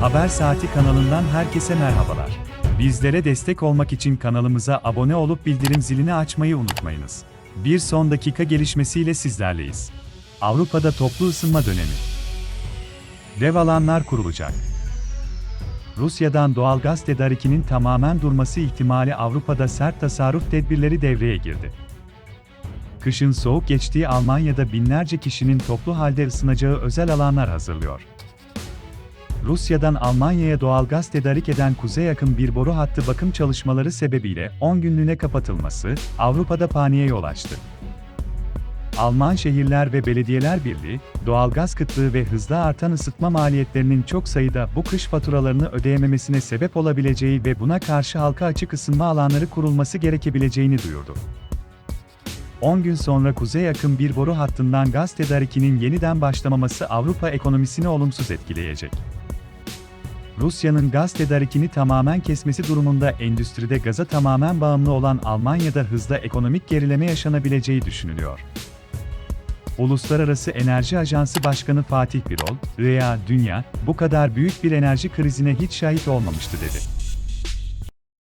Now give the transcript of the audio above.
Haber Saati kanalından herkese merhabalar. Bizlere destek olmak için kanalımıza abone olup bildirim zilini açmayı unutmayınız. Bir son dakika gelişmesiyle sizlerleyiz. Avrupa'da toplu ısınma dönemi. Dev alanlar kurulacak. Rusya'dan doğalgaz tedarikinin tamamen durması ihtimali Avrupa'da sert tasarruf tedbirleri devreye girdi. Kışın soğuk geçtiği Almanya'da binlerce kişinin toplu halde ısınacağı özel alanlar hazırlıyor. Rusya'dan Almanya'ya doğalgaz tedarik eden kuzey yakın bir boru hattı bakım çalışmaları sebebiyle 10 günlüğüne kapatılması, Avrupa'da paniğe yol açtı. Alman Şehirler ve Belediyeler Birliği, doğalgaz kıtlığı ve hızla artan ısıtma maliyetlerinin çok sayıda bu kış faturalarını ödeyememesine sebep olabileceği ve buna karşı halka açık ısınma alanları kurulması gerekebileceğini duyurdu. 10 gün sonra kuzey yakın bir boru hattından gaz tedarikinin yeniden başlamaması Avrupa ekonomisini olumsuz etkileyecek. Rusya'nın gaz tedarikini tamamen kesmesi durumunda endüstride gaza tamamen bağımlı olan Almanya'da hızla ekonomik gerileme yaşanabileceği düşünülüyor. Uluslararası Enerji Ajansı Başkanı Fatih Birol, "Rea, dünya, bu kadar büyük bir enerji krizine hiç şahit olmamıştı." dedi.